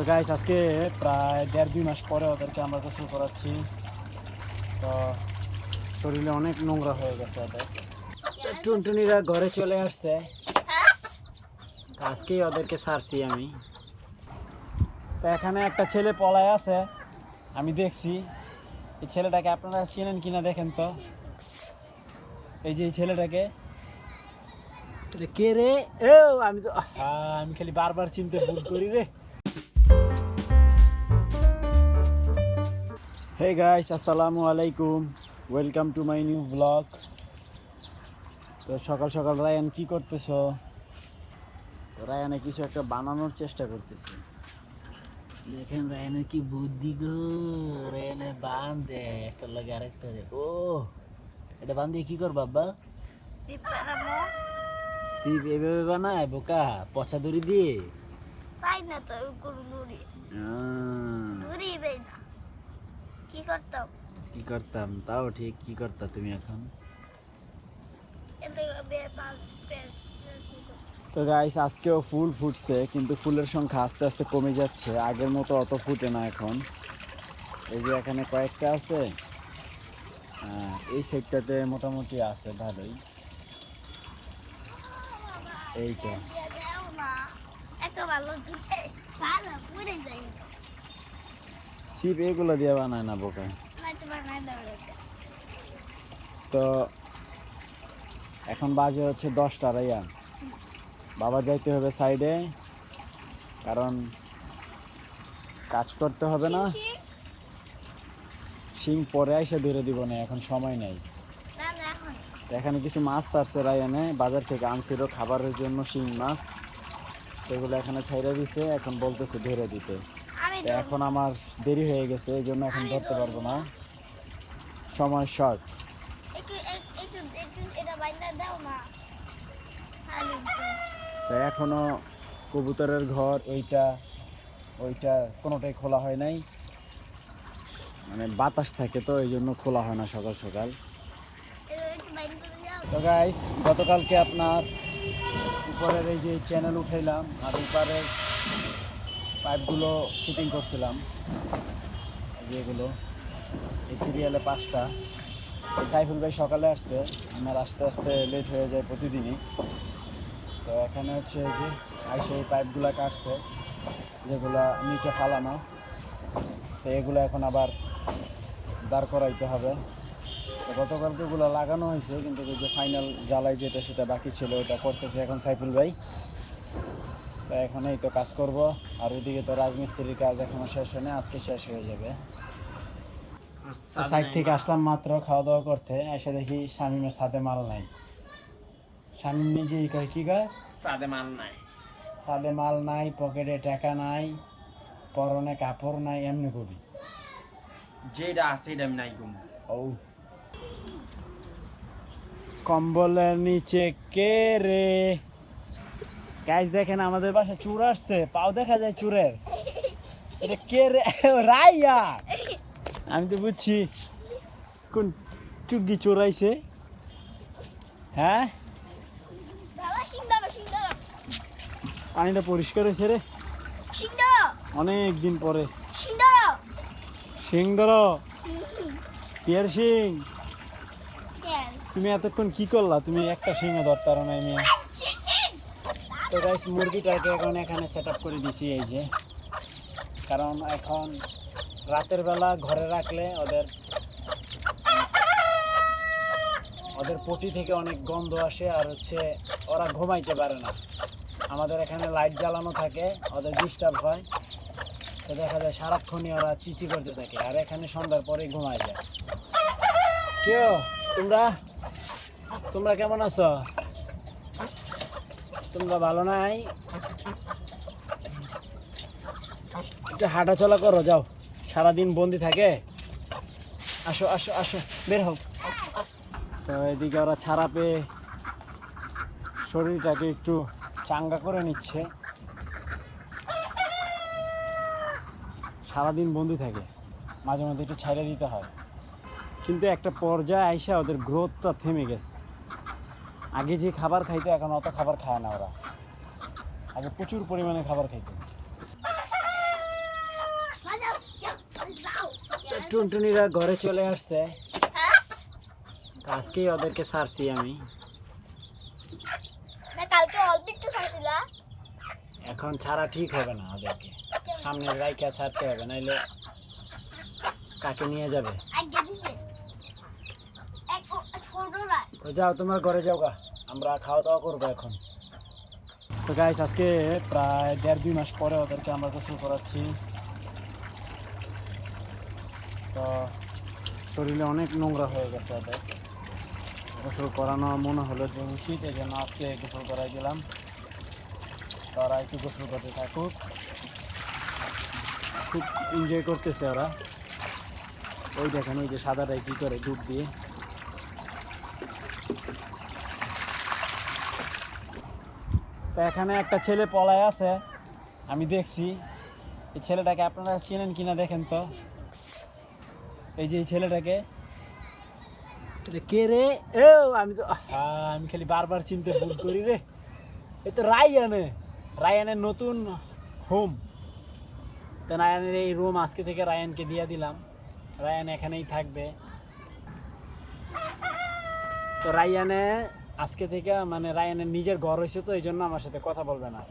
তো গাইস আজকে প্রায় দেড় দুই মাস পরে ওদেরকে আমরা গোসল করাচ্ছি। তো শরীরে অনেক নোংরা হয়ে গেছে ওদের। টুনটুনিরা ঘরে চলে আসছে। আজকেই ওদেরকে সারছি আমি। তো এখানে একটা ছেলে পলায় আছে, আমি দেখছি। এই ছেলেটাকে আপনারা চেনেন কিনা দেখেন তো। এই যে এই ছেলেটাকে। কে রে? ও, আমি তো আমি খালি বারবার চিনতে ভুল করি রে। হে গাইস আসসালামু আলাইকুম welcome to my new vlog তো সকাল সকাল রায়ান কি করতেছো? রায়ানে কিছু একটা বানানোর চেষ্টা করতেছে। দেখেন রায়ানের কি বুদ্ধি গো। রায়ানের বান দে একটা লাগে আরেকটা দে। ও এটা বান দিয়ে কি কর বাবা সিপ এভাবে বানায় বোকা? পচা দড়ি দিয়ে? পাই না তো কোনো পাই না কি করতাম? কি করতাম? তাও ঠিক কি করতা তুমি এখন? তো গাইস আজকেও ফুল ফুটছে কিন্তু ফুলের সংখ্যা আস্তে আস্তে কমে যাচ্ছে। আগের মতো অত ফুটে না এখন। এই যে এখানে কয়েকটা আছে। এই সেটটাতে মোটামুটি আছে ভালোই। এই তো ভালো ভালো সিপ এগুলো দিয়ে বানায় না বোকা? নয়তো বানায় দাও এটা। তো এখন বাজে হচ্ছে দশটা আড়াইয়া বাবা যাইতে হবে সাইডে কারণ কাজ করতে হবে না? শিং পরে এসে ধরে দিব না এখন সময় নেই। এখন কিছু মাছ ছাড়ছে রায়ানে বাজার থেকে আনছিল খাবারের জন্য শিং মাছ। সেগুলো এখানে ছাইড়া দিছে এখন বলতেছে ধরে দিতে। এখন আমার দেরি হয়ে গেছে এই জন্য এখন ধরতে পারব না। সময় শর্ট এখনও কবুতরের ঘর ওইটা ওইটা কোনোটাই খোলা হয় নাই। মানে বাতাস থাকে তো এই জন্য খোলা হয় না সকাল সকাল। তো গাইস গতকালকে আপনার উপরের এই যে চ্যানেল উঠাইলাম আর উপরের পাইপগুলো ফিটিং করছিলাম। এই যে এগুলো। এই সিরিয়ালে পাঁচটা। এই সাইফুল ভাই সকালে আসছে। আমার আস্তে আস্তে লেট হয়ে যায় প্রতিদিনই। তো এখানে হচ্ছে যে আইসে এই পাইপগুলো কাটছে, যেগুলো নিচে ফালানো। তো এগুলো এখন আবার দাঁড় করাইতে হবে। তো গতকালকে ওগুলো লাগানো হয়েছে, কিন্তু যে ফাইনাল জ্বালাই যেটা সেটা বাকি ছিল ওটা করতেছে এখন সাইফুল ভাই। তো এখন এই তো কাজ করব। আর ওইদিকে তো রাজমিস্ত্রির কাজ এখনও শেষ হয় না আজকে শেষ হয়ে যাবে। সাইড থেকে আসলাম মাত্র খাওয়া দাওয়া করতে এসে দেখি শামিমের সাথে মাল নাই। শামিম নিজেই কয় কি কয়? সাদে মাল নাই। সাথে মাল নাই পকেটে টাকা নাই পরনে কাপড় নাই এমনি করি যেটা আছে এটা আমি নাই কম। ও কম্বলের নিচে কে রে? গাইজ দেখেন আমাদের বাসা চুর আসছে। পাও দেখা যায় চুরের। এটা কে রে? রাইয়া! আমি তো বুঝছি কোন চুগ্গি চোরাইছে। হ্যাঁ? পানিটা পরিষ্কার হয়েছে রে। অনেক দিন পরে। সিং ধরো। পিয়ার সিং তুমি এতক্ষণ কি করলা? তুমি একটা সিংহ ধরতে পারো না মেয়ে। তো গাইস মুরগিটাকে এখন এখানে সেট করে দিছি এই যে। কারণ এখন রাতের বেলা ঘরে রাখলে ওদের ওদের পটি থেকে অনেক গন্ধ আসে আর হচ্ছে ওরা ঘুমাইতে পারে না। আমাদের এখানে লাইট জ্বালানো থাকে, ওদের ডিস্টার্ব হয়। তো দেখা যায় সারাক্ষণই ওরা চিচি করতে থাকে, আর এখানে সন্ধ্যার পরে ঘুমায় যায়। কেউ, তোমরা? তোমরা কেমন আছো? তোমরা ভালো নাই। একটু হাঁটাচলা করো, যাও। সারাদিন বন্দি থাকে। আসো আসো আসো, বের হোক তো এদিকে ওরা ছাড়া পেয়ে শরীরটাকে একটু চাঙ্গা করে নিচ্ছে। সারাদিন বন্দি থাকে। মাঝে মাঝে একটু ছাইড়ে দিতে হয়। কিন্তু একটা পর্যায়ে আইসা ওদের গ্রোথটা থেমে গেছে। আগে যে খাবার খাইতো এখন অত খাবার খায় না ওরা। আগে প্রচুর পরিমাণে খাবার খাইতো। টুনটুনিরা ঘরে চলে আসছে। আজকেই ওদেরকে ছাড়ছি আমি। এখন ছাড়া ঠিক হবে না ওদেরকে। সামনের রাইকা ছাড়তে হবে নাইলে কাকে নিয়ে যাবে? তো যাও তোমার ঘরে যাও গা। আমরা খাওয়া দাওয়া করব এখন। তো গাইস আজকে প্রায় দেড় দুই মাস পরে ওদেরকে আমরা গোসল করাচ্ছি। তো শরীরে অনেক নোংরা হয়ে গেছে ওদের। গোসল করানো মনে হলো যে উচিত, এই জন্য আজকে গোসল করাই দিলাম। তারা একটু গোসল করতে থাকুক। খুব এনজয় করতেছে ওরা। ওই দেখেন ওই যে সাদাটাই কী করে ডুব দিয়ে। তো এখানে একটা ছেলে পলায় আছে, আমি দেখছি। এই ছেলেটাকে আপনারা চেনেন কিনা দেখেন তো। এই যে এই ছেলেটাকে। কে রে? এ আমি তো আমি খালি বারবার চিনতে ভুল করি রে। এ তো রায়ানে। রায়ানের নতুন হোম তো রায়ানের এই রুম আজকে থেকে রায়ানকে দিয়ে দিলাম। রায়ান এখানেই থাকবে। তো রায়ানে আজকে থেকে মানে রায়ানের নিজের ঘর হয়েছে তো এই জন্য আমার সাথে কথা বলবে না।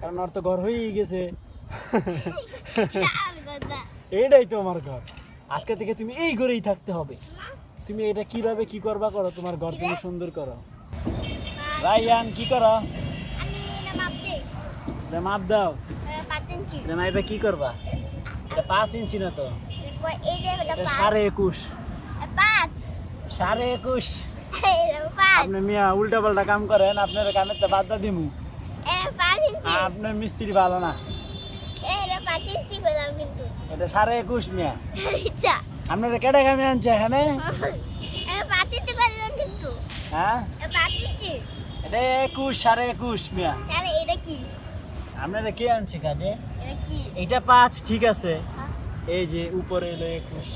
কারণ ওর তো ঘর হয়েই গেছে। এইটাই তো আমার ঘর। আজকে থেকে তুমি এই ঘরেই থাকতে হবে। তুমি এটা কীভাবে কি করবা করো, তোমার ঘর তুমি সুন্দর করো। রায়ান, কি করো? না মাপ দাও। ইঞ্চি এটা কি করবা? এটা পাঁচ ইঞ্চি না তো? সাড়ে একুশ। সাড়ে একুশ। আপনি মিয়া উল্টা পাল্টা কাম করেন আপনার কামের তো বাদ দিমু। আপনার মিস্ত্রি ভালো না। এটা সাড়ে একুশ মিয়া। ইচ্ছা আপনারা কেটে কামে আনছে এখানে? হ্যাঁ? এটা একুশ সাড়ে একুশ মিয়া। এটা কি? আপনারা কে আনছে কাজে? এটা পাঁচ ঠিক আছে। এই যে উপরে এলো একুশ।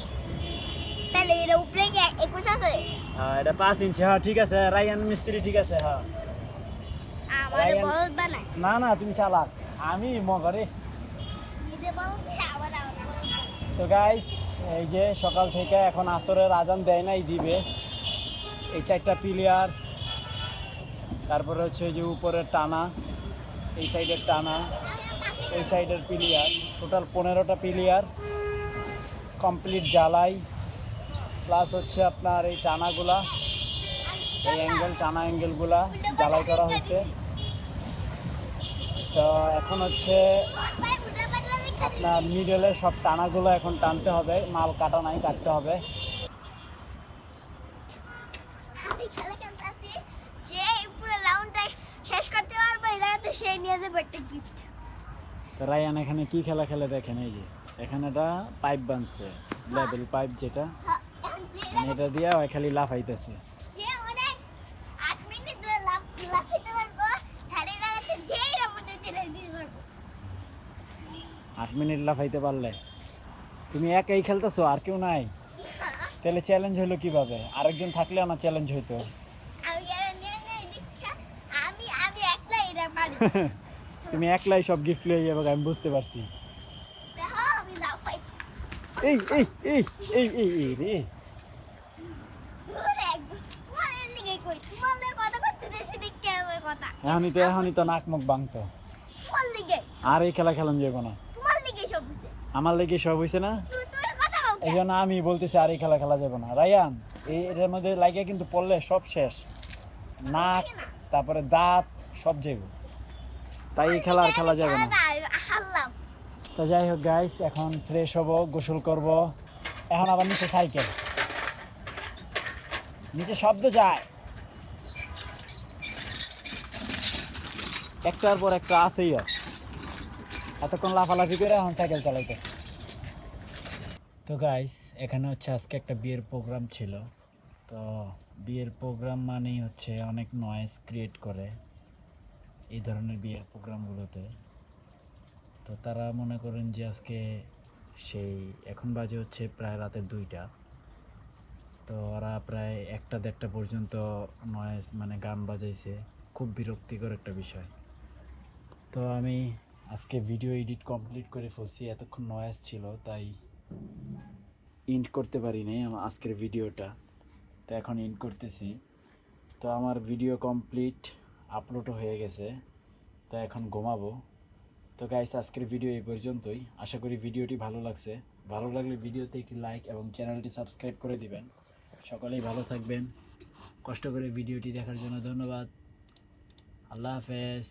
তাহলে উপরে কি একুশ আছে হ্যাঁ এটা পাঁচ ইঞ্চি হ্যাঁ ঠিক আছে রায়ান মিস্ত্রি ঠিক আছে হ্যাঁ। বলদ বানায় না না তুমি চালাক। আমি মগরে। নিজে বলদ তো গাইস এই যে সকাল থেকে এখন আসরের আজান দেয় নাই দিবে। এই চারটা পিলিয়ার তারপরে হচ্ছে যে উপরের টানা এই সাইডের টানা এই সাইডের পিলিয়ার টোটাল পনেরোটা পিলিয়ার কমপ্লিট জ্বালাই। প্লাস হচ্ছে আপনার এই টানাগুলা এই অ্যাঙ্গেল টানা অ্যাঙ্গেলগুলা জ্বালাই করা হয়েছে। তো এখন হচ্ছে আপনার মিডলে সব টানাগুলো এখন টানতে হবে মাল কাটা নাই কাটতে হবে। রায়ান এখানে কি খেলা খেলে দেখেন এই যে এখানে এটা পাইপ বানছে লেভেল পাইপ যেটা। মানে এটা দিয়ে ওই খালি লাফাইতেছে। আট মিনিট লাফাইতে পারলে। তুমি একাই খেলতেছো আর কেউ নাই। তাহলে চ্যালেঞ্জ হলো কীভাবে? আরেকজন থাকলে আমার চ্যালেঞ্জ হইতো। তুমি একলাই সব গিফট লিয়ে যাবে আমি বুঝতে পারছি। এই এই এই এই এই রে ঘুরে একবার তোমাদের লিগে কই তোমাদের কথা করতে দেশে দেখতে আমার কথা। এখনই তো এখনই তো নাক মুখ লিগে। আর এই খেলা খেলাম যাব না আমার লেগে সব হয়েছে না? এই জন্য আমি বলতেছি আর এই খেলা খেলা যাবে না। রায়ান এটার মধ্যে লাগিয়ে কিন্তু পড়লে সব শেষ। নাক তারপরে দাঁত সব যাবে তাই এই খেলা আর খেলা যাবে না। তো যাই হোক গাইস এখন ফ্রেশ হব গোসল করব। এখন আবার নিচে সাইকেল নিচে শব্দ যায়। একটার পর একটা আসেই আর। এতক্ষণ লাফালাফি করে এখন সাইকেল চালাইতেছে। তো গাইস এখানে হচ্ছে আজকে একটা বিয়ের প্রোগ্রাম ছিল। তো বিয়ের প্রোগ্রাম মানেই হচ্ছে অনেক নয়েজ ক্রিয়েট করে এই ধরনের বিয়ের প্রোগ্রামগুলোতে তো তারা মনে করেন যে আজকে সেই এখন বাজে হচ্ছে প্রায় রাতের দুইটা। তো ওরা প্রায় একটা দেড়টা পর্যন্ত নয়েজ মানে গান বাজাইছে। খুব বিরক্তিকর একটা বিষয়। তো আমি আজকে ভিডিও এডিট কমপ্লিট করে ফেলছি, এতক্ষণ নয়েজ ছিল, তাই ইন্ড করতে পারি নাই আমার আজকের ভিডিওটা তো এখন ইন্ড করতেছি। তো আমার ভিডিও কমপ্লিট আপলোডও হয়ে গেছে, তো এখন ঘুমাবো। তো গাইস আজকের ভিডিও এই পর্যন্তই। আশা করি ভিডিওটি ভালো লাগছে। ভালো লাগলে ভিডিওতে একটি লাইক এবং চ্যানেলটি সাবস্ক্রাইব করে দিবেন। সকলেই ভালো থাকবেন। কষ্ট করে ভিডিওটি দেখার জন্য ধন্যবাদ। আল্লাহ হাফেজ।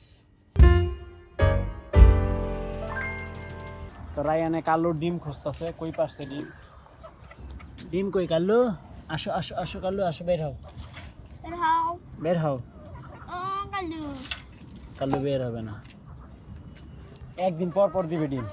তো রায়ানে কালো ডিম খুঁজতেছে কই পারছে ডিম? ডিম কই কালো? আসো আসো আসো কালো আসো বের হও। বের হও। কালু বের হবে না। একদিন পর পর দিবে ডিম।